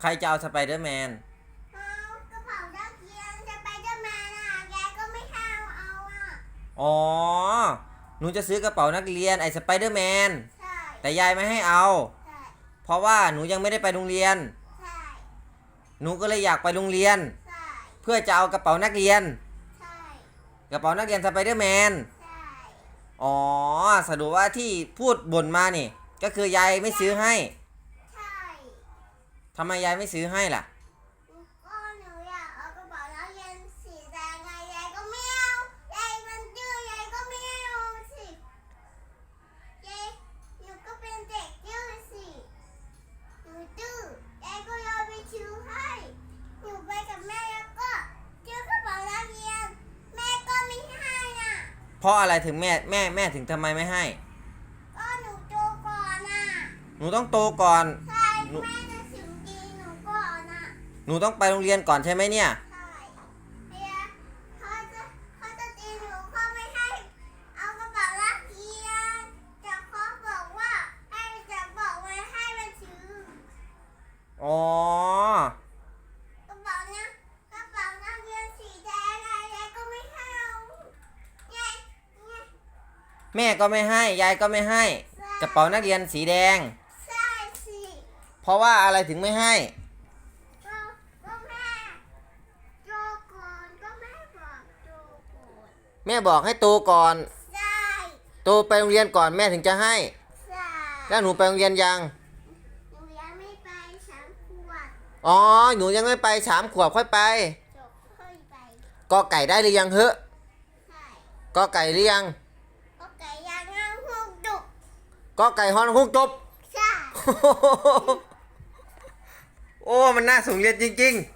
ใครจะเอาสไปเดอร์แมนเอากระเป๋านักเรียนจะไปเดอร์แมนอะยายก็ไม่ให้เอาเอาอะอ๋อ หนูจะซื้อกระเป๋านักเรียนไอ้สไปเดอร์แมน ใช่แต่ยายไม่ให้เอา ใช่เพราะว่าหนูยังไม่ได้ไปโรงเรียน ใช่หนูก็เลยอยากไปโรงเรียน ใช่เพื่อจะเอากระเป๋านักเรียน ใช่กระเป๋านักเรียนสไปเดอร์แมน ใช่อ๋อสรุปว่าที่พูดบ่นมานี่ ก็คือยายไม่ซื้อให้ใช่ ทำไมยายไม่ซื้อให้ล่ะ ก็หนูอยากเอากระเป๋านักเรียนสีแดงไงยายก็ไม่เอายายมันดื้อยายก็ไม่เอาสิยายหนูก็เป็นเด็กดื้อสิหนูดื้อยายก็ยอมไปซื้อให้หนูไปกับแม่แล้วก็ซื้อกระเป๋านักเรียนแม่ก็ไม่ให้น่ะเพราะอะไรถึงแม่แม่แม่ถึงทำไมไม่ให้ ก็หนูโตก่อนน่ะหนูต้องโตก่อน ใช่แม่ หนูต้องไปโรงเรียนก่อนใช่ไหมเนี่ยใช่เฮียเขาจะเขาจะตีหนูเขาไม่ให้เอากระเป๋าลักเรียนแต่เขาบอกว่าให้จะบอกไว้ให้มันซื้ออ๋อกระเป๋าเนี้ยกระเป๋านักเรียนสีแดงไงยายก็ไม่ให้เอาไงไงแม่ก็ไม่ให้ ยายก็ไม่ให้ กระเป๋านักเรียนสีแดงใช่สิเพราะว่าอะไรถึงไม่ให้ แม่บอกให้โตก่อน ใช่โตไปโรงเรียนก่อนแม่ถึงจะให้ ใช่แล้วหนูไปโรงเรียนยัง หนูยังไม่ไปสามขวดอ๋อ หนูยังไม่ไปสามขวบค่อยไป จบค่อยไปกอไก่ได้หรือยังเฮ้ใช่กอไก่หรือยังโอเคยังงั้นพวกดุกอไก่ฮอนฮุกจบ ใช่ โอ้มันน่าสูงเรียนจริง ๆ